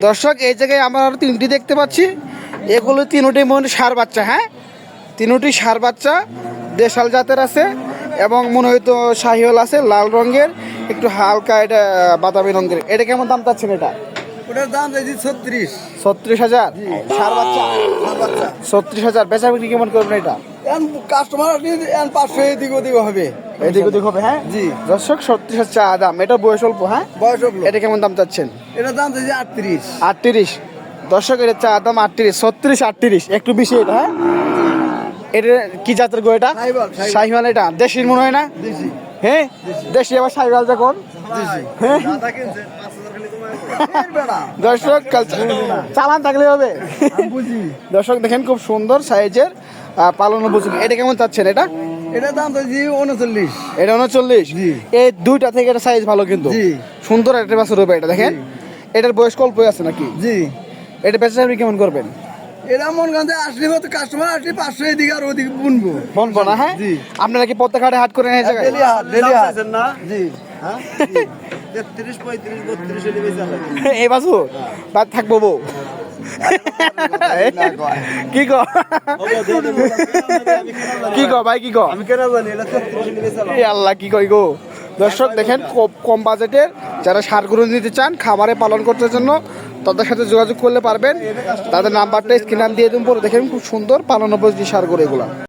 দর্শক এই জায়গায় আমরা আরও তিনটি দেখতে পাচ্ছি। এগুলো তিনটি মনে সার বাচ্চা হ্যাঁ? তিনটি সার বাচ্চা দেশাল জাতের আছে এবং মনে হয়তো শাহিওয়াল আছে লাল রঙের একটু হালকা এটা বাদামি রঙের। এটা কেমন দাম চাচ্ছেন এটা? ওটার দাম চাইছি ছত্রিশ। ছত্রিশ হাজার? সার বাচ্চা? ছত্রিশ হাজার। বেচা বিক্রি কেমন করবেন এটা? কাস্টমার আপনি এখন পাঁচশো এদিক ওদিক হবে। এদিক ওদিক হবে হ্যাঁ? জি। দর্শক হাজার চা দাম এটা বয়স অল্প হ্যাঁ? বয়স হলো এটা কেমন দাম চাচ্ছেন? এটার দাম চাইছি আটত্রিশ। আটত্রিশ। দর্শক এটা চা দাম আটত্রিশ ছত্রিশ আটত্রিশ একটু বেশি এটা হ্যাঁ? এটা কি জাতের গো এটা। শাহিওয়াল এটা? দেশির মনে হয় না? হ্যাঁ দেশি আবার শাহিওয়াল যখন? দর্শক চালান থাকলে হবে। দর্শক দেখেন খুব সুন্দর সাইজের পালন উপযোগী। এটা কেমন চাচ্ছেন এটা? এটার দাম চাইছি উনচল্লিশ। এটা উনচল্লিশ? জি। এই দুইটা থেকে এটা সাইজ ভালো কিন্তু। জি। সুন্দর একটা বাছুর হবে এটা দেখেন। এটার বয়স কল্প আছে নাকি? জি। এটা বেচা আপনি কেমন করবেন? এরা মন গান্ধে আসলে তো কাস্টমার আসলে পাঁচশো এদিকে আর ওদিকে বুনবো। বলব না হ্যাঁ? জি। আপনারা কি প্রত্যেক হাটে হাট করে এই জায়গায়? ডেলি হাট ডেলি হাট। জি। তেত্রিশ পঁয়ত্রিশ বত্রিশ হলে বেশি হবে এই বাসু বাদ থাকব বউ কি ক? কি ক ভাই কি ক? আমি কেন জানি আল্লাহ কি কই গো? দর্শক দেখেন কম বাজেটের যারা সার গুরু নিতে চান খামারে পালন করতে জন্য তাদের সাথে যোগাযোগ করলে পারবেন। তাদের নাম্বারটা স্ক্রিন দিয়ে দিন পরে দেখেন খুব সুন্দর পালন উপযোগী সার গুরু এগুলা।